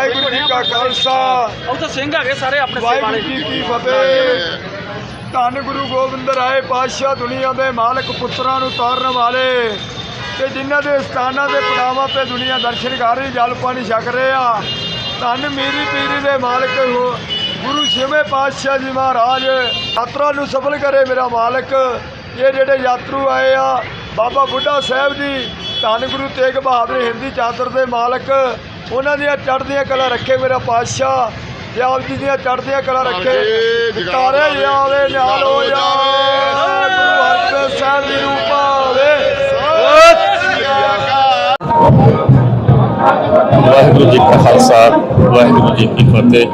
ਵਾਹਿਗੁਰੂ ਜੀ ਕਾ ਖਾਲਸਾ। ਉਹ ਤਾਂ ਸਿੰਘ ਹੈਗੇ ਸਾਰੇ ਆਪਣੇ ਸੇਵਾ ਵਾਹਿਗੁਰੂ ਵਾਲੇ। ਜੀ ਕੀ ਫਤਿਹ। ਧੰਨ ਗੁਰੂ ਗੋਬਿੰਦ ਰਾਏ ਪਾਤਸ਼ਾਹ ਦੁਨੀਆ ਦੇ ਮਾਲਕ ਪੁੱਤਰਾਂ ਨੂੰ ਤਾਰਨ ਵਾਲੇ ਤੇ ਜਿਨ੍ਹਾਂ ਦੇ ਸਥਾਨਾਂ ਦੇ ਪੜਾਵਾਂ ਤੇ ਦੁਨੀਆ ਦਰਸ਼ਨ ਕਰ ਰਹੀ ਜਲ ਪਾਣੀ ਛਕ ਰਹੇ ਆ। ਧੰਨ ਮੀਰੀ ਪੀਰੀ ਦੇ ਮਾਲਕ ਹੋ ਗੁਰੂ ਛੇਵੇਂ ਪਾਤਸ਼ਾਹ ਜੀ ਮਹਾਰਾਜ। ਯਾਤਰਾ ਨੂੰ ਸਫਲ ਕਰੇ ਮੇਰਾ ਮਾਲਕ। ਇਹ ਜਿਹੜੇ ਯਾਤਰੂ ਆਏ ਆ ਬਾਬਾ ਬੁੱਢਾ ਸਾਹਿਬ ਜੀ ਧੰਨ ਗੁਰੂ ਤੇਗ ਬਹਾਦਰ ਹਿੰਦੀ ਚਾਦਰ ਦੇ ਮਾਲਕ। ਉਹਨਾਂ ਦੀਆਂ ਚੜ੍ਹਦੀਆਂ ਕਲਾ ਰੱਖੇ ਮੇਰਾ ਪਾਤਸ਼ਾਹ। ਤੇ ਆਪ ਜੀ ਦੀਆਂ ਚੜ੍ਹਦੀਆਂ ਕਲਾ ਰੱਖੇ ਤਾਰੇ ਜਾਵੇ ਨਾਲ ਹੋ ਜਾਵੇ। ਗੁਰੂ ਹਰਗੋਬਿੰਦ ਸਾਹਿਬ ਜੀ ਨੂੰ ਪਾਵੇ ਵਾਹਿਗੁਰੂ ਜੀ ਕਾ ਖਾਲਸਾ ਵਾਹਿਗੁਰੂ ਜੀ ਕੀ ਫਤਿਹ।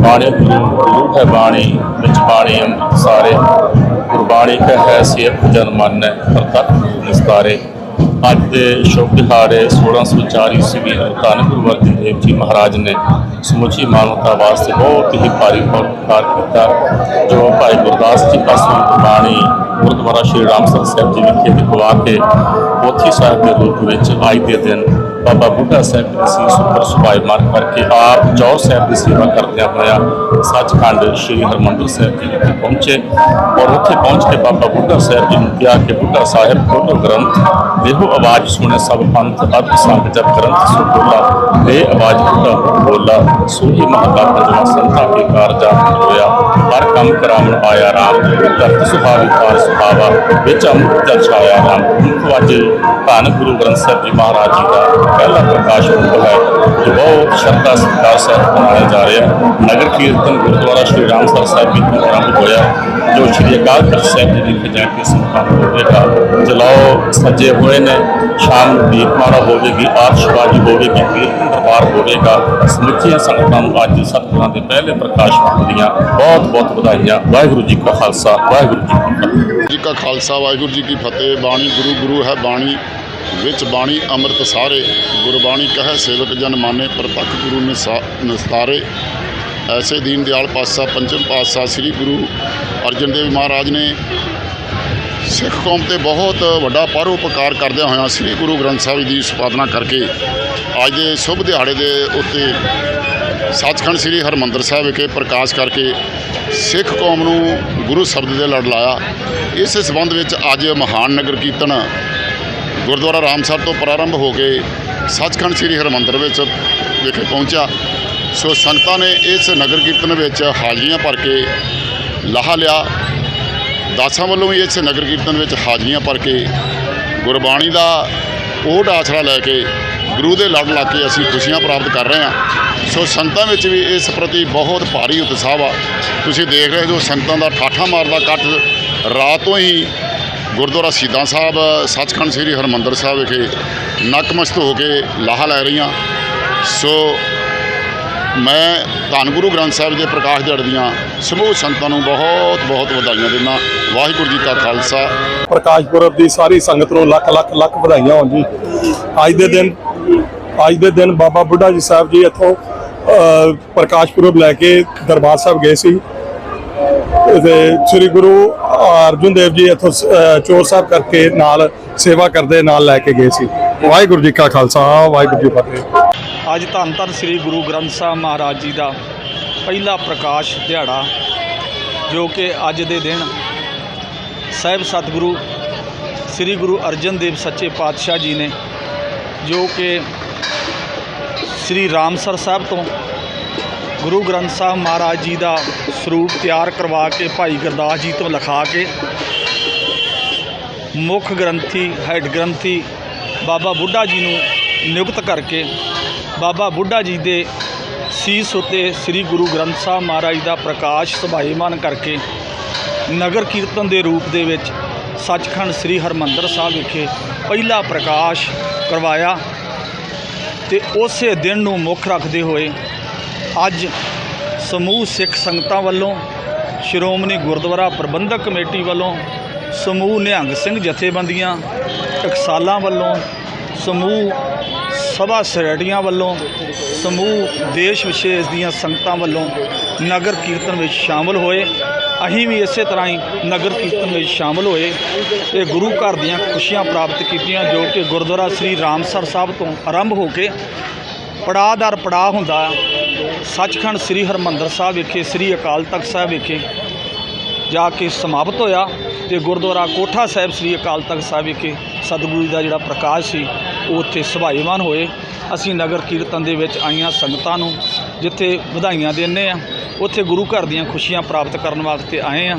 ਬਾਣੀ ਗੁਰੂ ਹੈ ਬਾਣੀ ਵਿੱਚ ਬਾਣੀ ਅੰਮ੍ਰਿਤ ਸਾਰੇ ਗੁਰਬਾਣੀ ਕਾ ਹੈ ਸਿਰਫ ਜਨ ਮਨ ਹੈ ਨਿਸਤਾਰੇ। ਅੱਜ ਦੇ ਸ਼ੁਭ ਦਿਹਾੜੇ 1604 ਈਸਵੀ ਨੂੰ ਧੰਨ ਗੁਰੂ ਅਰਜਨ ਦੇਵ ਜੀ ਮਹਾਰਾਜ ਨੇ ਸਮੁੱਚੀ ਮਾਨਵਤਾ ਵਾਸਤੇ ਬਹੁਤ ਹੀ ਭਾਰੀ ਪਰਉਪਕਾਰ ਕੀਤਾ, ਜੋ ਭਾਈ ਗੁਰਦਾਸ ਜੀ ਪਾਸੋਂ ਗੁਰਬਾਣੀ ਗੁਰਦੁਆਰਾ ਸ਼੍ਰੀ ਰਾਮਸਰ ਸਾਹਿਬ ਜੀ ਵਿਖੇ ਦਿਖਵਾ ਕੇ ਪੋਥੀ ਸਾਹਿਬ ਦੇ ਰੂਪ ਵਿੱਚ ਅੱਜ ਦੇ ਦਿਨ ਬਾਬਾ ਬੁੱਢਾ ਸਾਹਿਬ ਦੀ ਸੀਸ ਉੱਪਰ ਸੁਭਾਈਮਾਨ ਕਰਕੇ ਆਪ ਜੌਰ ਸਾਹਿਬ ਦੀ ਸੇਵਾ ਕਰਦਿਆਂ ਹੋਇਆ ਸੱਚਖੰਡ ਸ੍ਰੀ ਹਰਮੰਦਰ ਸਾਹਿਬ ਜੀ ਵਿਖੇ ਪਹੁੰਚੇ ਔਰ ਉੱਥੇ ਪਹੁੰਚ ਕੇ ਬਾਬਾ ਬੁੱਢਾ ਸਾਹਿਬ ਜੀ ਨੂੰ ਕਿਹਾ ਕਿ ਬੁੱਢਾ ਸਾਹਿਬ ਖੋਲੋ ਗ੍ਰੰਥ ਦੇਹੋ ਆਵਾਜ਼ ਸੁਣੇ ਸਭ ਪੰਥ ਅਦ ਸੰਗ ਜਬ ਗ੍ਰੰਥ ਸੋ ਬੋਲਾ ਦੇ ਆਵਾਜ਼ ਬੁੱਢਾ ਬੋਲਾ ਸੋਹੀ ਮਹੱਲਾ ਪੰਜਵਾਂ ਸੰਤਾਂ ਕੇ ਕਾਰਜਾ ਹੋਇਆ ਹਰ ਕੰਮ ਕਰਾਵਣ ਆਇਆ ਰਾਮ ਧਰਤ ਸੁਹਾਵੀ ਕਾਰ ਸੁਹਾਵਾ ਵਿੱਚ ਅੰਮ੍ਰਿਤ ਜਲ ਛਾਇਆ ਰਾਮ ਮੁਖ ਵਾਜੇ ਧੰਨ ਗੁਰੂ ਗ੍ਰੰਥ ਸਾਹਿਬ ਜੀ ਮਹਾਰਾਜ ਜੀ ਦਾ ਪਹਿਲਾ ਪ੍ਰਕਾਸ਼ ਪੁਰਬ ਹੈ, ਜੋ ਬਹੁਤ ਸ਼ਰਧਾ ਸਤਿਕਾਰ ਸਾਹਿਬ ਮਨਾਇਆ ਜਾ ਰਿਹਾ ਨਗਰ ਕੀਰਤਨ ਗੁਰਦੁਆਰਾ ਸ਼੍ਰੀ ਰਾਮਸਰ ਸਾਹਿਬ ਵਿਖੇ ਆਰੰਭ ਹੋਇਆ, ਜੋ ਸ਼੍ਰੀ ਅਕਾਲ ਤਖਤ ਸਾਹਿਬ ਜੀ ਵਿਖੇ ਜਾ ਕੇ ਸੰਪੰਨ ਹੋਵੇਗਾ ਜਲਾਓ ਸੱਜੇ ਹੋਏ ਨੇ, ਸ਼ਾਮ ਨੂੰ ਦੀਪਮਾਲਾ ਹੋਵੇਗੀ ਆਤਿਸ਼ਬਾਜ਼ੀ ਹੋਵੇਗੀ, ਕੀਰਤਨ ਦਰਬਾਰ ਹੋਵੇਗਾ। ਸਮੁੱਚੀਆਂ ਸੰਗਤਾਂ ਨੂੰ ਅੱਜ ਸਤਿਗੁਰਾਂ ਦੇ ਪਹਿਲੇ ਪ੍ਰਕਾਸ਼ ਪੁਰਬ ਦੀਆਂ ਬਹੁਤ ਬਹੁਤ ਵਧਾਈਆਂ। ਵਾਹਿਗੁਰੂ ਜੀ ਕਾ ਖਾਲਸਾ, ਵਾਹਿਗੁਰੂ ਜੀ ਕੀ ਫਤਿਹ। ਜੀ ਕਾ ਖਾਲਸਾ, ਵਾਹਿਗੁਰੂ ਜੀ ਕੀ ਫਤਿਹ। ਬਾਣੀ ਗੁਰੂ ਗੁਰੂ ਹੈ ਬਾਣੀ। ਵਿੱਚ ਬਾਣੀ ਅੰਮ੍ਰਿਤ ਸਾਰੇ, ਗੁਰਬਾਣੀ ਕਹੈ ਸੇਵਕ ਜਨ ਮਾਨੇ, ਪ੍ਰਤੱਖ ਗੁਰੂ ਨਿਸਾ- ਨਿਸਤਾਰੇ। ਐਸੇ ਦੀਨ ਦਿਆਲ ਪਾਤਸ਼ਾਹ, ਪੰਚਮ ਪਾਤਸ਼ਾਹ ਸ੍ਰੀ ਗੁਰੂ ਅਰਜਨ ਦੇਵ ਮਹਾਰਾਜ ਨੇ ਸਿੱਖ ਕੌਮ ਤੇ ਬਹੁਤ ਵੱਡਾ ਪਰਉਪਕਾਰ ਕਰਦਿਆਂ ਹੋਇਆਂ ਸ੍ਰੀ ਗੁਰੂ ਗ੍ਰੰਥ ਸਾਹਿਬ ਜੀ ਦੀ ਸੰਪਾਦਨਾ ਕਰਕੇ ਅੱਜ ਦੇ ਸ਼ੁਭ ਦਿਹਾੜੇ ਦੇ ਉੱਤੇ ਸੱਚਖੰਡ ਸ੍ਰੀ ਹਰਮੰਦਰ ਸਾਹਿਬ ਵਿਖੇ ਪ੍ਰਕਾਸ਼ ਕਰਕੇ ਸਿੱਖ ਕੌਮ ਨੂੰ ਗੁਰੂ ਸ਼ਬਦ ਦੇ ਲੜ ਲਾਇਆ। ਇਸ ਸਬੰਧ ਵਿੱਚ ਅੱਜ ਮਹਾਨ ਨਗਰ ਕੀਰਤਨ ਗੁਰਦੁਆਰਾ ਰਾਮਸਰ ਤੋਂ ਪ੍ਰਾਰੰਭ ਹੋ ਕੇ ਸੱਚਖੰਡ ਸ੍ਰੀ ਹਰਮੰਦਰ ਵਿੱਚ ਵਿਖੇ ਪਹੁੰਚਿਆ। ਸੋ ਸੰਗਤਾਂ ਨੇ ਇਸ ਨਗਰ ਕੀਰਤਨ ਵਿੱਚ ਹਾਜ਼ਰੀਆਂ ਭਰ ਕੇ ਲਾਹਾ ਲਿਆ। ਦਾਸਾਂ ਵੱਲੋਂ ਵੀ ਇਸ ਨਗਰ ਕੀਰਤਨ ਵਿੱਚ ਹਾਜ਼ਰੀਆਂ ਭਰ ਕੇ ਗੁਰਬਾਣੀ ਦਾ ਓਟ ਆਸਰਾ ਲੈ ਕੇ ਗੁਰੂ ਦੇ ਲੜ ਲਾ ਕੇ ਅਸੀਂ ਖੁਸ਼ੀਆਂ ਪ੍ਰਾਪਤ ਕਰ ਰਹੇ ਹਾਂ। ਸੋ ਸੰਗਤਾਂ ਵਿੱਚ ਵੀ ਇਸ ਪ੍ਰਤੀ ਬਹੁਤ ਭਾਰੀ ਉਤਸ਼ਾਹ ਆ ਤੁਸੀਂ ਦੇਖ ਰਹੇ ਹੋ ਸੰਗਤਾਂ ਦਾ ਠਾਠਾ ਮਾਰਦਾ ਇਕੱਠ ਰਾਤ ਤੋਂ ਹੀ ਗੁਰਦੁਆਰਾ ਸ਼ਹੀਦਾਂ ਸਾਹਿਬ, ਸੱਚਖੰਡ ਸ੍ਰੀ ਹਰਮੰਦਰ ਸਾਹਿਬ ਵਿਖੇ ਨਕਮਸਤ ਹੋ ਕੇ ਲਾਹਾ ਲੈ ਰਹੀਆਂ। ਸੋ ਮੈਂ ਧੰਨ ਗੁਰੂ ਗ੍ਰੰਥ ਸਾਹਿਬ ਦੇ ਪ੍ਰਕਾਸ਼ ਦਿਹਾੜੇ ਦੀਆਂ ਸਮੂਹ ਸੰਗਤਾਂ ਨੂੰ ਬਹੁਤ ਬਹੁਤ ਵਧਾਈਆਂ ਦਿੰਦਾ ਵਾਹਿਗੁਰੂ ਜੀ ਕਾ ਖਾਲਸਾ। ਪ੍ਰਕਾਸ਼ ਪੁਰਬ ਦੀ ਸਾਰੀ ਸੰਗਤ ਨੂੰ ਲੱਖ ਲੱਖ ਲੱਖ ਵਧਾਈਆਂ ਹੋਣ ਜੀ। ਅੱਜ ਦੇ ਦਿਨ, ਅੱਜ ਦੇ ਦਿਨ ਬਾਬਾ ਬੁੱਢਾ ਜੀ ਸਾਹਿਬ ਜੀ ਇੱਥੋਂ ਪ੍ਰਕਾਸ਼ ਪੁਰਬ ਲੈ ਕੇ ਦਰਬਾਰ ਸਾਹਿਬ ਗਏ ਸੀ। ਤੇ ਸ੍ਰੀ ਗੁਰੂ ਅਰਜਨ ਦੇਵ ਜੀ ਇੱਥੋਂ ਚੋਰ ਸਾਹਿਬ ਕਰਕੇ ਨਾਲ ਸੇਵਾ ਕਰਦੇ, ਨਾਲ ਲੈ ਕੇ ਗਏ ਸੀ। ਵਾਹਿਗੁਰੂ ਜੀ ਕਾ ਖਾਲਸਾ, ਵਾਹਿਗੁਰੂ ਜੀ ਫਤਿਹ। ਅੱਜ ਧੰਨ ਧੰਨ ਸ੍ਰੀ ਗੁਰੂ ਗ੍ਰੰਥ ਸਾਹਿਬ ਮਹਾਰਾਜ ਜੀ ਦਾ ਪਹਿਲਾ ਪ੍ਰਕਾਸ਼ ਦਿਹਾੜਾ, ਜੋ ਕਿ ਅੱਜ ਦੇ ਦਿਨ ਸਾਹਿਬ ਸਤਿਗੁਰੂ ਸ੍ਰੀ ਗੁਰੂ ਅਰਜਨ ਦੇਵ ਸੱਚੇ ਪਾਤਸ਼ਾਹ ਜੀ ਨੇ, ਜੋ ਕਿ ਸ੍ਰੀ ਰਾਮਸਰ ਸਾਹਿਬ ਤੋਂ ਗੁਰੂ ਗ੍ਰੰਥ ਸਾਹਿਬ ਮਹਾਰਾਜ ਜੀ ਦਾ ਸਰੂਪ ਤਿਆਰ ਕਰਵਾ ਕੇ ਭਾਈ ਗੁਰਦਾਸ ਜੀ ਤੋਂ ਲਿਖਾ ਕੇ ਮੁੱਖ ਗ੍ਰੰਥੀ, ਹੈੱਡ ਗ੍ਰੰਥੀ ਬਾਬਾ ਬੁੱਢਾ ਜੀ ਨੂੰ ਨਿਯੁਕਤ ਕਰਕੇ ਬਾਬਾ ਬੁੱਢਾ ਜੀ ਦੇ ਸੀਸ ਉਤੇ ਸ੍ਰੀ ਗੁਰੂ ਗ੍ਰੰਥ ਸਾਹਿਬ ਮਹਾਰਾਜ ਦਾ ਪ੍ਰਕਾਸ਼ ਸੁਭਾਈਮਾਨ ਕਰਕੇ ਨਗਰ ਕੀਰਤਨ ਦੇ ਰੂਪ ਦੇ ਵਿੱਚ ਸੱਚਖੰਡ ਸ੍ਰੀ ਹਰਮੰਦਰ ਸਾਹਿਬ ਵਿਖੇ ਪਹਿਲਾ ਪ੍ਰਕਾਸ਼ ਕਰਵਾਇਆ ਤੇ ਉਸੇ ਦਿਨ ਨੂੰ ਮੁੱਖ ਰੱਖਦੇ ਹੋਏ ਅੱਜ ਸਮੂਹ ਸਿੱਖ ਸੰਗਤਾਂ ਵੱਲੋਂ ਸ਼੍ਰੋਮਣੀ ਗੁਰਦੁਆਰਾ ਪ੍ਰਬੰਧਕ ਕਮੇਟੀ ਵੱਲੋਂ ਸਮੂਹ ਨਿਹੰਗ ਸਿੰਘ ਜਥੇਬੰਦੀਆਂ, ਟਕਸਾਲਾਂ ਵੱਲੋਂ, ਸਮੂਹ ਸਭਾ ਸੋਸਾਇਟੀਆਂ ਵੱਲੋਂ, ਸਮੂਹ ਦੇਸ਼ ਵਿਸ਼ੇਸ਼ ਦੀਆਂ ਸੰਗਤਾਂ ਵੱਲੋਂ ਨਗਰ ਕੀਰਤਨ ਵਿੱਚ ਸ਼ਾਮਲ ਹੋਏ। ਅਸੀਂ ਵੀ ਇਸੇ ਤਰ੍ਹਾਂ ਹੀ ਨਗਰ ਕੀਰਤਨ ਵਿੱਚ ਸ਼ਾਮਲ ਹੋਏ ਤੇ ਗੁਰੂ ਘਰ ਦੀਆਂ ਖੁਸ਼ੀਆਂ ਪ੍ਰਾਪਤ ਕੀਤੀਆਂ ਜੋ ਕਿ ਗੁਰਦੁਆਰਾ ਸ੍ਰੀ ਰਾਮਸਰ ਸਾਹਿਬ ਤੋਂ ਆਰੰਭ ਹੋ ਕੇ ਪੜਾਅ ਦਰ ਪੜਾਅ ਹੁੰਦਾ ਸੱਚਖੰਡ ਸ੍ਰੀ ਹਰਮੰਦਰ ਸਾਹਿਬ ਵਿਖੇ, ਸ੍ਰੀ ਅਕਾਲ ਤਖਤ ਸਾਹਿਬ ਵਿਖੇ ਜਾ ਕੇ ਸਮਾਪਤ ਹੋਇਆ ਤੇ ਗੁਰਦੁਆਰਾ ਕੋਠਾ ਸਾਹਿਬ ਸ੍ਰੀ ਅਕਾਲ ਤਖਤ ਸਾਹਿਬ ਵਿਖੇ ਸਤਿਗੁਰੂ ਜੀ ਦਾ ਜਿਹੜਾ ਪ੍ਰਕਾਸ਼ ਸੀ, ਉਹ ਉੱਥੇ ਸੁਭਾਈਮਾਨ ਹੋਏ। ਅਸੀਂ ਨਗਰ ਕੀਰਤਨ ਦੇ ਵਿੱਚ ਆਈਆਂ ਸੰਗਤਾਂ ਨੂੰ, ਜਿੱਥੇ ਵਧਾਈਆਂ ਦਿੰਦੇ ਆ, ਉੱਥੇ ਗੁਰੂ ਘਰ ਦੀਆਂ ਖੁਸ਼ੀਆਂ ਪ੍ਰਾਪਤ ਕਰਨ ਵਾਸਤੇ ਆਏ ਆ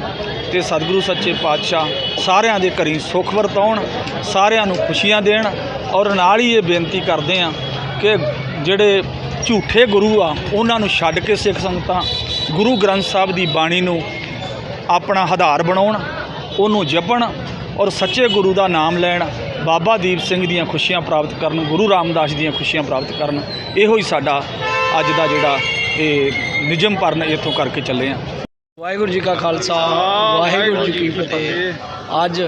ਤੇ ਸਤਿਗੁਰੂ ਸੱਚੇ ਪਾਤਸ਼ਾਹ ਸਾਰਿਆਂ ਦੇ ਘਰੀ ਸੁੱਖ ਵਰਤਾਉਣ, ਸਾਰਿਆਂ ਨੂੰ ਖੁਸ਼ੀਆਂ ਦੇਣ ਔਰ ਨਾਲ ਹੀ ਇਹ ਬੇਨਤੀ ਕਰਦੇ ਆ ਕਿ ਜਿਹੜੇ ਝੂਠੇ ਗੁਰੂ ਆ ਉਹਨਾਂ ਨੂੰ ਛੱਡ ਕੇ ਸਿੱਖ ਸੰਗਤਾਂ ਗੁਰੂ ਗ੍ਰੰਥ ਸਾਹਿਬ ਦੀ ਬਾਣੀ ਨੂੰ ਆਪਣਾ ਆਧਾਰ ਬਣਾਉਣ ਉਹਨੂੰ ਜਪਣ ਔਰ ਸੱਚੇ ਗੁਰੂ ਦਾ ਨਾਮ ਲੈਣ ਬਾਬਾ ਦੀਪ ਸਿੰਘ ਦੀਆਂ ਖੁਸ਼ੀਆਂ ਪ੍ਰਾਪਤ ਕਰਨ ਗੁਰੂ ਰਾਮਦਾਸ ਦੀਆਂ ਖੁਸ਼ੀਆਂ ਪ੍ਰਾਪਤ ਕਰਨ ਇਹੋ ਹੀ ਸਾਡਾ ਅੱਜ ਦਾ ਜਿਹੜਾ ਇਹ ਨਿਜਮ ਪਰਨ ਇੱਥੋਂ ਕਰਕੇ ਚੱਲੇ ਆ ਵਾਹਿਗੁਰੂ ਜੀ ਕਾ ਖਾਲਸਾ ਵਾਹਿਗੁਰੂ ਜੀ ਕੀ ਫਤਿਹ। ਅੱਜ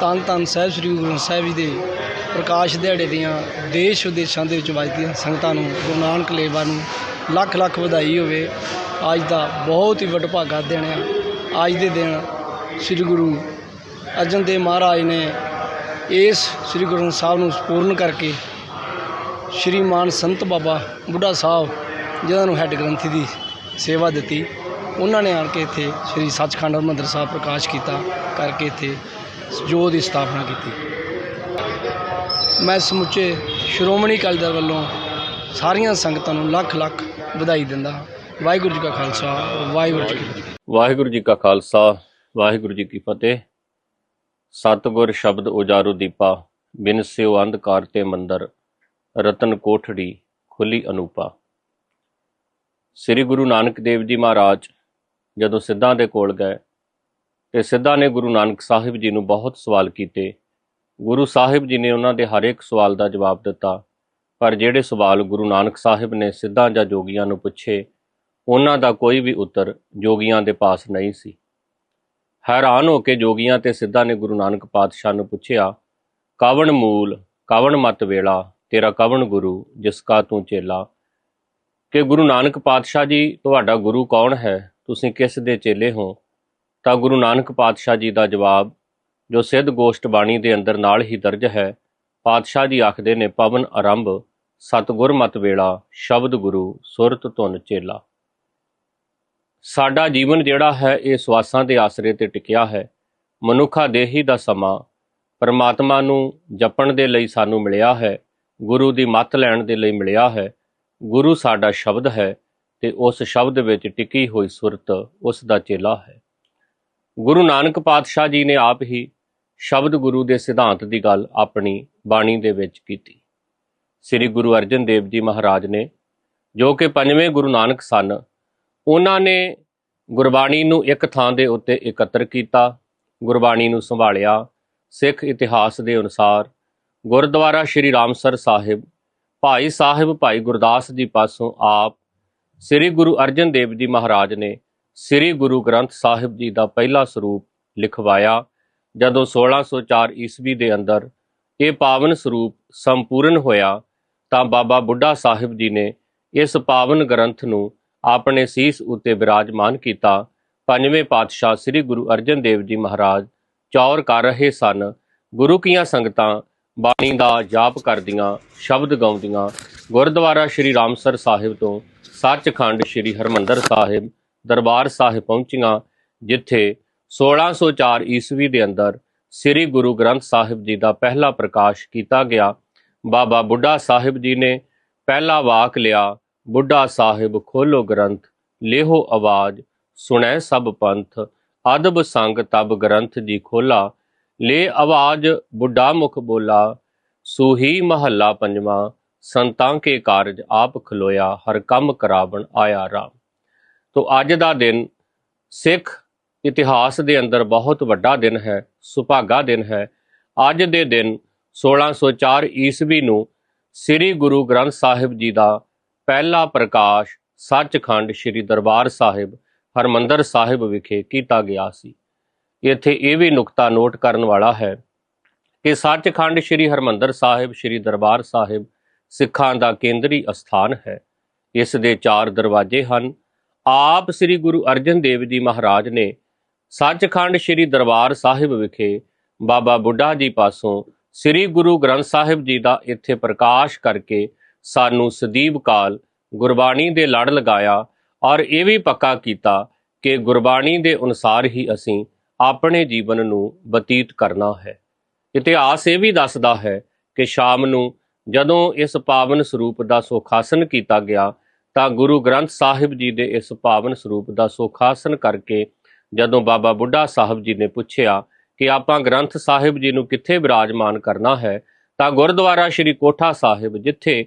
ਤਨ ਤਨ ਸਾਹਿਬ ਸ੍ਰੀ ਗੁਰੂ ਗ੍ਰੰਥ ਸਾਹਿਬ ਜੀ ਦੇ ਪ੍ਰਕਾਸ਼ ਦਿਹਾੜੇ ਦੀਆਂ ਦੇਸ਼ ਵਿਦੇਸ਼ਾਂ ਦੇ ਵਿੱਚ ਵੱਜਦੀਆਂ ਸੰਗਤਾਂ ਨੂੰ, ਗੁਰੂ ਨਾਨਕ ਲੇਵਾ ਨੂੰ ਲੱਖ ਲੱਖ ਵਧਾਈ ਹੋਵੇ। ਅੱਜ ਦਾ ਬਹੁਤ ਹੀ ਵਡਭਾਗਾ ਦਿਨ ਆ। ਅੱਜ ਦੇ ਦਿਨ ਸ੍ਰੀ ਗੁਰੂ ਅਰਜਨ ਦੇਵ ਮਹਾਰਾਜ ਨੇ ਇਸ ਸ੍ਰੀ ਗੁਰੂ ਗ੍ਰੰਥ ਸਾਹਿਬ ਨੂੰ ਸਪੂਰਨ ਕਰਕੇ ਸ਼੍ਰੀ ਮਾਨ ਸੰਤ ਬਾਬਾ ਬੁੱਢਾ ਸਾਹਿਬ ਜਿਨ੍ਹਾਂ ਨੂੰ ਹੈੱਡ ਗ੍ਰੰਥੀ ਦੀ ਸੇਵਾ ਦਿੱਤੀ, ਉਹਨਾਂ ਨੇ ਆਣ ਕੇ ਇੱਥੇ ਸ੍ਰੀ ਸੱਚਖੰਡ ਹਰਿਮੰਦਰ ਸਾਹਿਬ ਪ੍ਰਕਾਸ਼ ਕੀਤਾ, ਕਰਕੇ ਇੱਥੇ ਜੋਤ ਦੀ ਸਥਾਪਨਾ ਕੀਤੀ। ਮੈਂ ਸਮੁੱਚੇ ਸ਼੍ਰੋਮਣੀ ਅਕਾਲੀ ਦਲ ਵੱਲੋਂ ਸਾਰੀਆਂ ਸੰਗਤਾਂ ਨੂੰ ਲੱਖ ਲੱਖ ਵਧਾਈ ਦਿੰਦਾ ਹਾਂ। ਵਾਹਿਗੁਰੂ ਜੀ ਕਾ ਖਾਲਸਾ, ਵਾਹਿਗੁਰੂ ਜੀ ਕੀ ਵਾਹਿਗੁਰੂ ਜੀ ਕਾ ਖਾਲਸਾ, ਵਾਹਿਗੁਰੂ ਜੀ ਕੀ ਫਤਿਹ। ਸਤਿਗੁਰ ਸ਼ਬਦ ਉਜਾਰੂ ਦੀਪਾ, ਬਿਨ ਸਿਉ ਅੰਧਕਾਰ ਤੇ ਮੰਦਰ, ਰਤਨ ਕੋਠੜੀ ਖੁੱਲੀ ਅਨੂਪਾ। ਸ੍ਰੀ ਗੁਰੂ ਨਾਨਕ ਦੇਵ ਜੀ ਮਹਾਰਾਜ ਜਦੋਂ ਸਿੱਧਾਂ ਦੇ ਕੋਲ ਗਏ ਤੇ ਸਿੱਧਾਂ ਨੇ ਗੁਰੂ ਨਾਨਕ ਸਾਹਿਬ ਜੀ ਨੂੰ ਬਹੁਤ ਸਵਾਲ ਕੀਤੇ ਗੁਰੂ ਸਾਹਿਬ ਜੀ ਨੇ ਉਹਨਾਂ ਦੇ ਹਰ ਇੱਕ ਸਵਾਲ ਦਾ ਜਵਾਬ ਦਿੱਤਾ। ਪਰ ਜਿਹੜੇ ਸਵਾਲ ਗੁਰੂ ਨਾਨਕ ਸਾਹਿਬ ਨੇ ਸਿੱਧਾਂ ਜਾਂ ਜੋਗੀਆਂ ਨੂੰ ਪੁੱਛੇ, ਉਹਨਾਂ ਦਾ ਕੋਈ ਵੀ ਉੱਤਰ ਜੋਗੀਆਂ ਦੇ ਪਾਸ ਨਹੀਂ ਸੀ। ਹੈਰਾਨ ਹੋ ਕੇ ਜੋਗੀਆਂ ਤੇ ਸਿੱਧਾਂ ਨੇ ਗੁਰੂ ਨਾਨਕ ਪਾਤਸ਼ਾਹ ਨੂੰ ਪੁੱਛਿਆ, ਕਾਵਣ ਮੂਲ, ਕਾਵਣ ਮਤ ਵੇਲਾ, ਤੇਰਾ ਕਾਵਣ ਗੁਰੂ, ਜਿਸ ਕਾ ਤੂੰ ਚੇਲਾ? ਕਿ ਗੁਰੂ ਨਾਨਕ ਪਾਤਸ਼ਾਹ ਜੀ, ਤੁਹਾਡਾ ਗੁਰੂ ਕੌਣ ਹੈ? ਤੁਸੀਂ ਕਿਸ ਦੇ ਚੇਲੇ ਹੋ? ਤਾਂ ਗੁਰੂ ਨਾਨਕ ਪਾਤਸ਼ਾਹ ਜੀ ਦਾ ਜਵਾਬ ਜੋ ਸਿੱਧ ਗੋਸ਼ਟ ਬਾਣੀ ਦੇ ਅੰਦਰ ਨਾਲ ਹੀ ਦਰਜ ਹੈ, ਪਾਤਸ਼ਾਹ ਜੀ ਆਖਦੇ ਨੇ, ਪਵਨ ਆਰੰਭ, ਸਤਗੁਰ ਮਤ ਵੇਲਾ, ਸ਼ਬਦ ਗੁਰੂ, ਸੁਰਤ ਧੁਨ ਚੇਲਾ। ਸਾਡਾ ਜੀਵਨ ਜਿਹੜਾ ਹੈ, ਇਹ ਸਵਾਸਾਂ ਦੇ ਆਸਰੇ ਤੇ ਟਿਕਿਆ ਹੈ। ਮਨੁੱਖਾ ਦੇਹੀ ਦਾ ਸਮਾਂ, ਪਰਮਾਤਮਾ ਨੂੰ ਜਪਣ ਦੇ ਲਈ ਸਾਨੂੰ ਮਿਲਿਆ ਹੈ, ਗੁਰੂ ਦੀ ਮੱਤ ਲੈਣ ਦੇ ਲਈ ਮਿਲਿਆ ਹੈ। ਗੁਰੂ ਸਾਡਾ ਸ਼ਬਦ ਹੈ ਤੇ ਉਸ ਸ਼ਬਦ ਵਿੱਚ ਟਿਕੀ ਹੋਈ ਸੁਰਤ ਉਸ ਦਾ ਚੇਲਾ ਹੈ। ਗੁਰੂ ਨਾਨਕ ਪਾਤਸ਼ਾਹ ਜੀ ਨੇ ਆਪ ਹੀ ਸ਼ਬਦ ਗੁਰੂ ਦੇ ਸਿਧਾਂਤ ਦੀ ਗੱਲ ਆਪਣੀ ਬਾਣੀ ਦੇ ਵਿੱਚ ਕੀਤੀ। ਸ੍ਰੀ ਗੁਰੂ ਅਰਜਨ ਦੇਵ ਜੀ ਮਹਾਰਾਜ ਨੇ, ਜੋ ਕਿ ਪੰਜਵੇਂ ਗੁਰੂ ਨਾਨਕ ਸਨ, ਉਹਨਾਂ ਨੇ ਗੁਰਬਾਣੀ ਨੂੰ ਇੱਕ ਥਾਂ ਦੇ ਉੱਤੇ ਇਕੱਤਰ ਕੀਤਾ, ਗੁਰਬਾਣੀ ਨੂੰ ਸੰਭਾਲਿਆ, ਸਿੱਖ ਇਤਿਹਾਸ ਦੇ ਅਨੁਸਾਰ ਗੁਰਦੁਆਰਾ ਸ਼੍ਰੀ ਰਾਮਸਰ ਸਾਹਿਬ, ਭਾਈ ਸਾਹਿਬ, ਭਾਈ ਗੁਰਦਾਸ ਜੀ ਪਾਸੋਂ ਆਪ ਸ੍ਰੀ ਗੁਰੂ ਅਰਜਨ ਦੇਵ ਜੀ ਮਹਾਰਾਜ ਨੇ ਸ੍ਰੀ ਗੁਰੂ ਗ੍ਰੰਥ ਸਾਹਿਬ ਜੀ ਦਾ ਪਹਿਲਾ ਸਰੂਪ ਲਿਖਵਾਇਆ। ਜਦੋਂ 1604 ਈਸਵੀ ਦੇ ਅੰਦਰ ਇਹ ਪਾਵਨ ਸਰੂਪ ਸੰਪੂਰਨ ਹੋਇਆ, ਤਾਂ ਬਾਬਾ ਬੁੱਢਾ ਸਾਹਿਬ ਜੀ ਨੇ ਇਸ ਪਾਵਨ ਗ੍ਰੰਥ ਨੂੰ ਆਪਣੇ ਸੀਸ ਉੱਤੇ ਬਿਰਾਜਮਾਨ ਕੀਤਾ। ਪੰਜਵੇਂ ਪਾਤਸ਼ਾਹ ਸ੍ਰੀ ਗੁਰੂ ਅਰਜਨ ਦੇਵ ਜੀ ਮਹਾਰਾਜ ਚੌਰ ਕਰ ਰਹੇ ਸਨ। ਗੁਰੂ ਕੀਆਂ ਸੰਗਤਾਂ ਬਾਣੀ ਦਾ ਜਾਪ ਕਰਦੀਆਂ, ਸ਼ਬਦ ਗਾਉਂਦੀਆਂ। ਗੁਰਦੁਆਰਾ ਸ਼੍ਰੀ ਰਾਮਸਰ ਸਾਹਿਬ ਤੋਂ ਸੱਚਖੰਡ ਸ਼੍ਰੀ ਹਰਮੰਦਰ ਸਾਹਿਬ ਦਰਬਾਰ ਸਾਹਿਬ ਪਹੁੰਚੀਆਂ, ਜਿੱਥੇ 1604 ਈਸਵੀ ਦੇ ਅੰਦਰ ਸ੍ਰੀ ਗੁਰੂ ਗ੍ਰੰਥ ਸਾਹਿਬ ਜੀ ਦਾ ਪਹਿਲਾ ਪ੍ਰਕਾਸ਼ ਕੀਤਾ ਗਿਆ। ਬਾਬਾ ਬੁੱਢਾ ਸਾਹਿਬ ਜੀ ਨੇ ਪਹਿਲਾ ਵਾਕ ਲਿਆ, ਬੁੱਢਾ ਸਾਹਿਬ, ਖੋਲੋ ਗ੍ਰੰਥ, ਲੇਹੋ ਆਵਾਜ਼, ਸੁਣੈ ਸਭ ਪੰਥ, ਅਦਬ ਸੰਗ ਤਬ ਗ੍ਰੰਥ ਜੀ ਖੋਲਾ, ਲੈ ਆਵਾਜ਼, ਬੁੱਢਾ ਮੁਖ ਬੋਲਾ, ਸੂਹੀ ਮਹੱਲਾ ਪੰਜਵਾਂ, ਸੰਤਾਂ ਕੇ ਕਾਰਜ ਆਪ ਖਲੋਇਆ, ਹਰ ਕੰਮ ਕਰਾਵਣ ਆਇਆ ਰਾਮ। ਤੋ ਅੱਜ ਦਾ ਦਿਨ ਸਿੱਖ ਇਤਿਹਾਸ ਦੇ ਅੰਦਰ ਬਹੁਤ ਵੱਡਾ ਦਿਨ ਹੈ, ਸੁਭਾਗਾ ਦਿਨ ਹੈ। ਅੱਜ ਦੇ ਦਿਨ 1604 ਈਸਵੀ ਨੂੰ ਸ੍ਰੀ ਗੁਰੂ ਗ੍ਰੰਥ ਸਾਹਿਬ ਜੀ ਦਾ ਪਹਿਲਾ ਪ੍ਰਕਾਸ਼ ਸੱਚਖੰਡ ਸ੍ਰੀ ਦਰਬਾਰ ਸਾਹਿਬ, ਹਰਮੰਦਰ ਸਾਹਿਬ ਵਿਖੇ ਕੀਤਾ ਗਿਆ ਸੀ। ਇੱਥੇ ਇਹ ਵੀ ਨੁਕਤਾ ਨੋਟ ਕਰਨ ਵਾਲਾ ਹੈ ਕਿ ਸੱਚਖੰਡ ਸ੍ਰੀ ਹਰਮੰਦਰ ਸਾਹਿਬ, ਸ੍ਰੀ ਦਰਬਾਰ ਸਾਹਿਬ ਸਿੱਖਾਂ ਦਾ ਕੇਂਦਰੀ ਅਸਥਾਨ ਹੈ। ਇਸ ਦੇ ਚਾਰ ਦਰਵਾਜ਼ੇ ਹਨ। ਆਪ ਸ੍ਰੀ ਗੁਰੂ ਅਰਜਨ ਦੇਵ ਜੀ ਮਹਾਰਾਜ ਨੇ ਸੱਚਖੰਡ ਸ੍ਰੀ ਦਰਬਾਰ ਸਾਹਿਬ ਵਿਖੇ ਬਾਬਾ ਬੁੱਢਾ ਜੀ ਪਾਸੋਂ ਸ੍ਰੀ ਗੁਰੂ ਗ੍ਰੰਥ ਸਾਹਿਬ ਜੀ ਦਾ ਇੱਥੇ ਪ੍ਰਕਾਸ਼ ਕਰਕੇ ਸਾਨੂੰ ਸਦੀਵ ਕਾਲ ਗੁਰਬਾਣੀ ਦੇ ਲੜ ਲਗਾਇਆ ਔਰ ਇਹ ਵੀ ਪੱਕਾ ਕੀਤਾ ਕਿ ਗੁਰਬਾਣੀ ਦੇ ਅਨੁਸਾਰ ਹੀ ਅਸੀਂ ਆਪਣੇ ਜੀਵਨ ਨੂੰ ਬਤੀਤ ਕਰਨਾ ਹੈ। ਇਤਿਹਾਸ ਇਹ ਵੀ ਦੱਸਦਾ ਹੈ ਕਿ ਸ਼ਾਮ ਨੂੰ ਜਦੋਂ ਇਸ ਪਾਵਨ ਸਰੂਪ ਦਾ ਸੁਖਾਸਨ ਕੀਤਾ ਗਿਆ ਤਾਂ ਗੁਰੂ ਗ੍ਰੰਥ ਸਾਹਿਬ ਜੀ ਦੇ ਇਸ ਪਾਵਨ ਸਰੂਪ ਦਾ ਸੁਖਾਸਨ ਕਰਕੇ ਜਦੋਂ ਬਾਬਾ ਬੁੱਢਾ ਸਾਹਿਬ ਜੀ ਨੇ ਪੁੱਛਿਆ ਕਿ ਆਪਾਂ ਗ੍ਰੰਥ ਸਾਹਿਬ ਜੀ ਨੂੰ ਕਿੱਥੇ ਵਿਰਾਜਮਾਨ ਕਰਨਾ ਹੈ, ਤਾਂ ਗੁਰਦੁਆਰਾ ਸ੍ਰੀ ਕੋਠਾ ਸਾਹਿਬ, ਜਿੱਥੇ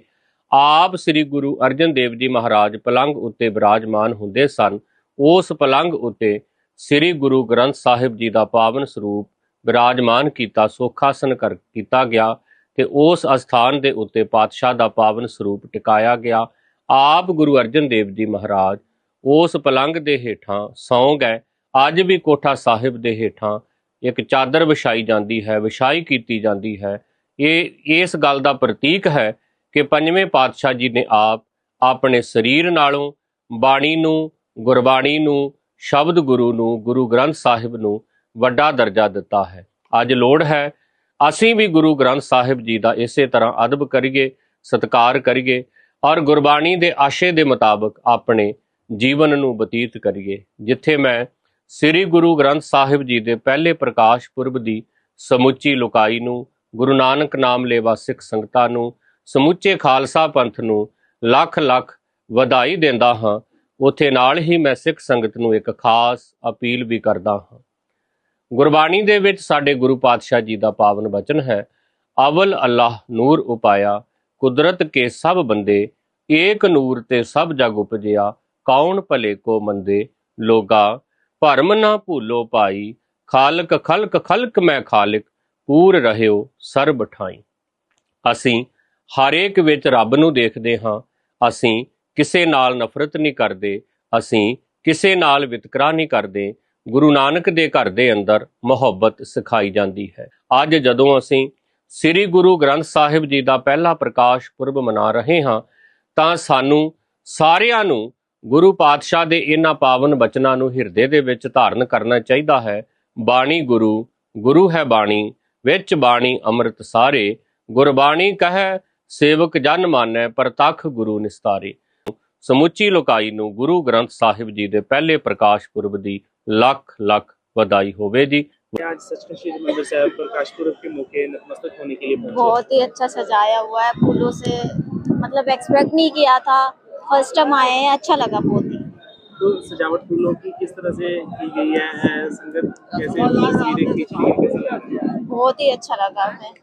ਆਪ ਸ੍ਰੀ ਗੁਰੂ ਅਰਜਨ ਦੇਵ ਜੀ ਮਹਾਰਾਜ ਪਲੰਗ ਉੱਤੇ ਵਿਰਾਜਮਾਨ ਹੁੰਦੇ ਸਨ, ਉਸ ਪਲੰਗ ਉੱਤੇ ਸ੍ਰੀ ਗੁਰੂ ਗ੍ਰੰਥ ਸਾਹਿਬ ਜੀ ਦਾ ਪਾਵਨ ਸਰੂਪ ਵਿਰਾਜਮਾਨ ਕੀਤਾ, ਸੁਖਾਸਨ ਕਰ, ਕੀਤਾ ਗਿਆ ਤੇ ਉਸ ਅਸਥਾਨ ਦੇ ਉੱਤੇ ਪਾਤਸ਼ਾਹ ਦਾ ਪਾਵਨ ਸਰੂਪ ਟਿਕਾਇਆ ਗਿਆ। ਆਪ ਗੁਰੂ ਅਰਜਨ ਦੇਵ ਜੀ ਮਹਾਰਾਜ ਉਸ ਪਲੰਗ ਦੇ ਹੇਠਾਂ ਸੌਂ ਗਏ ਅੱਜ ਵੀ ਕੋਠਾ ਸਾਹਿਬ ਦੇ ਹੇਠਾਂ ਇੱਕ ਚਾਦਰ ਵਿਛਾਈ ਜਾਂਦੀ ਹੈ, ਵਿਛਾਈ ਕੀਤੀ ਜਾਂਦੀ ਹੈ। ਇਹ, ਇਸ ਗੱਲ ਦਾ ਪ੍ਰਤੀਕ ਹੈ ਕਿ ਪੰਜਵੇਂ ਪਾਤਸ਼ਾਹ ਜੀ ਨੇ ਆਪ ਆਪਣੇ ਸਰੀਰ ਨਾਲੋਂ, ਬਾਣੀ ਨੂੰ, ਗੁਰਬਾਣੀ ਨੂੰ, ਸ਼ਬਦ ਗੁਰੂ ਨੂੰ, ਗੁਰੂ ਗ੍ਰੰਥ ਸਾਹਿਬ ਨੂੰ ਵੱਡਾ ਦਰਜਾ ਦਿੱਤਾ ਹੈ। ਅੱਜ ਲੋੜ ਹੈ, ਅਸੀਂ ਵੀ ਗੁਰੂ ਗ੍ਰੰਥ ਸਾਹਿਬ ਜੀ ਦਾ ਇਸੇ ਤਰ੍ਹਾਂ ਅਦਬ ਕਰੀਏ, ਸਤਿਕਾਰ ਕਰੀਏ ਔਰ ਗੁਰਬਾਣੀ ਦੇ ਆਸ਼ੇ ਦੇ ਮੁਤਾਬਕ ਆਪਣੇ ਜੀਵਨ ਨੂੰ ਬਤੀਤ ਕਰੀਏ, ਜਿੱਥੇ ਮੈਂ ਸ੍ਰੀ ਗੁਰੂ ਗ੍ਰੰਥ ਸਾਹਿਬ ਜੀ ਦੇ ਪਹਿਲੇ ਪ੍ਰਕਾਸ਼ ਪੁਰਬ ਦੀ ਸਮੁੱਚੀ ਲੋਕਾਈ ਨੂੰ, ਗੁਰੂ ਨਾਨਕ ਨਾਮ ਲੇਵਾ ਸਿੱਖ ਸੰਗਤਾਂ ਨੂੰ, ਸਮੁੱਚੇ ਖਾਲਸਾ ਪੰਥ ਨੂੰ ਲੱਖ ਲੱਖ ਵਧਾਈ ਦਿੰਦਾ ਹਾਂ। ਉਥੇ ਨਾਲ ਹੀ ਮੈਂ ਸਿੱਖ ਸੰਗਤ ਨੂੰ ਇੱਕ ਖਾਸ ਅਪੀਲ ਵੀ ਕਰਦਾ ਹਾਂ। ਗੁਰਬਾਣੀ ਦੇ ਵਿੱਚ ਸਾਡੇ ਗੁਰੂ ਪਾਤਸ਼ਾਹ ਜੀ ਦਾ ਪਾਵਨ ਬਚਨ ਹੈ, ਅਵਲ ਅੱਲਾਹ ਨੂਰ ਉਪਾਇਆ, ਕੁਦਰਤ ਕੇ ਸਭ ਬੰਦੇ, ਏਕ ਨੂਰ ਤੇ ਸਭ ਜਗ ਉਪਜਿਆ, ਕੌਣ ਭਲੇ ਕੋ ਮੰਦੇ, ਲੋਗਾ ਭਰਮ ਨਾ ਭੂਲੋ ਭਾਈ, ਖਾਲਕ ਖਲਕ ਖਲਕ ਮੈਂ ਖਾਲਿਕ, ਪੂਰ ਰਹਿਓ ਸਰਬ ਠਾਈ। ਅਸੀਂ ਹਰੇਕ ਵਿੱਚ ਰੱਬ ਨੂੰ ਦੇਖਦੇ ਹਾਂ, ਅਸੀਂ ਕਿਸੇ ਨਾਲ ਨਫ਼ਰਤ ਨਹੀਂ ਕਰਦੇ, ਅਸੀਂ ਕਿਸੇ ਨਾਲ ਵਿਤਕਰਾ ਨਹੀਂ ਕਰਦੇ, ਗੁਰੂ ਨਾਨਕ ਦੇ ਘਰ ਦੇ ਅੰਦਰ ਮੁਹੱਬਤ ਸਿਖਾਈ ਜਾਂਦੀ ਹੈ। ਅੱਜ ਜਦੋਂ ਅਸੀਂ ਸ੍ਰੀ ਗੁਰੂ ਗ੍ਰੰਥ ਸਾਹਿਬ ਜੀ ਦਾ ਪਹਿਲਾ ਪ੍ਰਕਾਸ਼ ਪੁਰਬ ਮਨਾ ਰਹੇ ਹਾਂ, ਤਾਂ ਸਾਨੂੰ ਸਾਰਿਆਂ ਨੂੰ ਗੁਰੂ ਪਾਤਸ਼ਾਹ ਦੇ ਇਹਨਾਂ ਪਾਵਨ ਬਚਨਾਂ ਨੂੰ ਹਿਰਦੇ ਦੇ ਵਿੱਚ ਧਾਰਨ ਕਰਨਾ ਚਾਹੀਦਾ ਹੈ ਬਾਣੀ ਗੁਰੂ ਗੁਰੂ ਹੈ ਬਾਣੀ ਵਿੱਚ ਬਾਣੀ ਅੰਮ੍ਰਿਤ ਸਾਰੇ ਗੁਰਬਾਣੀ ਕਹੈ ਸੇਵਕ ਜਨ ਮਾਨੈ ਪ੍ਰਤੱਖ ਗੁਰੂ ਨਿਸਤਾਰੇ ਸਮੁੱਚੀ ਲੋਕਾਈ ਨੂੰ ਗੁਰੂ ਗ੍ਰੰਥ ਸਾਹਿਬ ਜੀ ਦੇ ਪਹਿਲੇ ਪ੍ਰਕਾਸ਼ ਪੁਰਬ ਦੀ ਲੱਖ ਲੱਖ ਵਧਾਈ ਹੋਵੇ ਜੀ आज सचखंड श्री मंदिर साहब प्रकाश पुरब के मौके नतमस्तक होने के लिए पहुंचे बहुत ही अच्छा सजाया हुआ है फूलों से मतलब एक्सपेक्ट नहीं किया था फ़र्स्ट टाइम आए हैं अच्छा लगा बहुत ही। तो सजावट फूलों की किस तरह से की गई है संगत कैसे? बहुत ही अच्छा लगा हमें।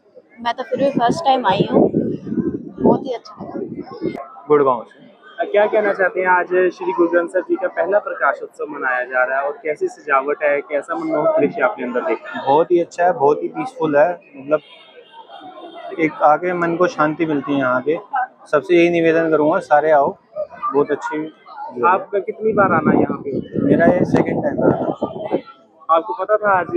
मैं तो फिर भी फ़र्स्ट टाइम आई हूँ। बहुत ही अच्छा लगा। गुड़गांव क्या कहना चाहते हैं आज श्री गुरु ग्रंथ साहब जी का पहला प्रकाश उत्सव मनाया जा रहा है और कैसी सजावट है कैसा मनमोहक दृश्य आपने अंदर देखा? बहुत ही अच्छा है बहुत ही पीसफुल है। मतलब एक आगे मन को शांति मिलती है यहाँ के सबसे यही निवेदन करूँगा सारे आओ। बहुत अच्छी आपका कितनी बार आना यहाँ पे? मेरा ये सेकंड टाइम था आपको पता था आज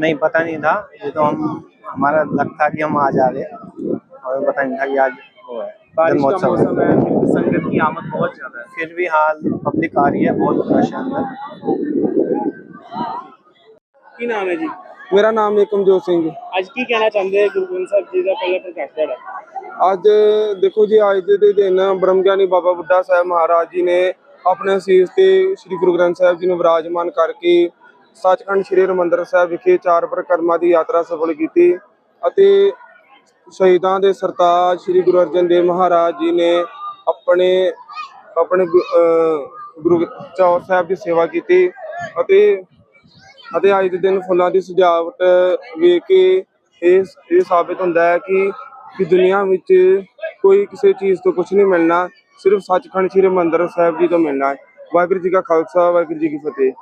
नहीं पता नहीं था। ये तो हम हमारा लक था कि हम आज आ गए। और पता नहीं था कि आज वो है। बारिश का मौसम है फिर भी संगत की आमद बहुत ज़्यादा है। फिर भी हाल पब्लिक आ रही है बहुत रश है अंदर। की नाम है जी? ਮੇਰਾ ਨਾਮ ਏਕਮਜੋਤ ਸਿੰਘ ਹੈ। ਅੱਜ ਕੀ ਕਹਿਣਾ ਚਾਹੁੰਦੇ ਗੁਰੂ ਗ੍ਰੰਥ ਸਾਹਿਬ ਜੀ ਦਾ ਪਹਿਲਾ ਪ੍ਰਕਾਸ਼ ਦਿਹਾੜਾ ਅੱਜ ਦੇਖੋ ਜੀ ਅੱਜ ਦੇ ਦਿਨ ਬ੍ਰਹਮ ਗਿਆਨੀ ਬਾਬਾ ਬੁੱਢਾ ਸਾਹਿਬ ਮਹਾਰਾਜ ਜੀ ਨੇ ਆਪਣੇ ਸੀਸ ਤੇ ਸ੍ਰੀ ਗੁਰੂ ਗ੍ਰੰਥ ਸਾਹਿਬ ਜੀ ਨੂੰ ਵਿਰਾਜਮਾਨ ਕਰਕੇ ਸੱਚਖੰਡ ਸ੍ਰੀ ਹਰਿਮੰਦਰ ਸਾਹਿਬ ਵਿਖੇ ਚਾਰ ਪ੍ਰਕਰਮਾਂ ਦੀ ਯਾਤਰਾ ਸਫਲ ਕੀਤੀ ਅਤੇ ਸ਼ਹੀਦਾਂ ਦੇ ਸਰਤਾਜ ਸ੍ਰੀ ਗੁਰੂ ਅਰਜਨ ਦੇਵ ਮਹਾਰਾਜ ਜੀ ਨੇ ਆਪਣੇ ਆਪਣੇ ਗੁ- ਅਹ ਗੁਰੂ ਚੌਰ ਸਾਹਿਬ ਦੀ ਸੇਵਾ ਕੀਤੀ ਅਤੇ ਅਤੇ ਅੱਜ ਦੇ ਦਿਨ ਫੁੱਲਾਂ ਦੀ ਸਜਾਵਟ ਵੇਖ ਕੇ ਇਹ ਇਹ ਸਾਬਿਤ ਹੁੰਦਾ ਹੈ ਕਿ ਕਿ ਦੁਨੀਆ ਵਿੱਚ ਕੋਈ ਕਿਸੇ ਚੀਜ਼ ਤੋਂ ਕੁਝ ਨਹੀਂ ਮਿਲਣਾ, ਸਿਰਫ ਸੱਚਖੰਡ ਸ੍ਰੀ ਹਰਿਮੰਦਰ ਸਾਹਿਬ ਜੀ ਤੋਂ ਮਿਲਣਾ ਹੈ। ਵਾਹਿਗੁਰੂ ਜੀ ਕਾ ਖਾਲਸਾ, ਵਾਹਿਗੁਰੂ ਜੀ ਕੀ ਫਤਿਹ।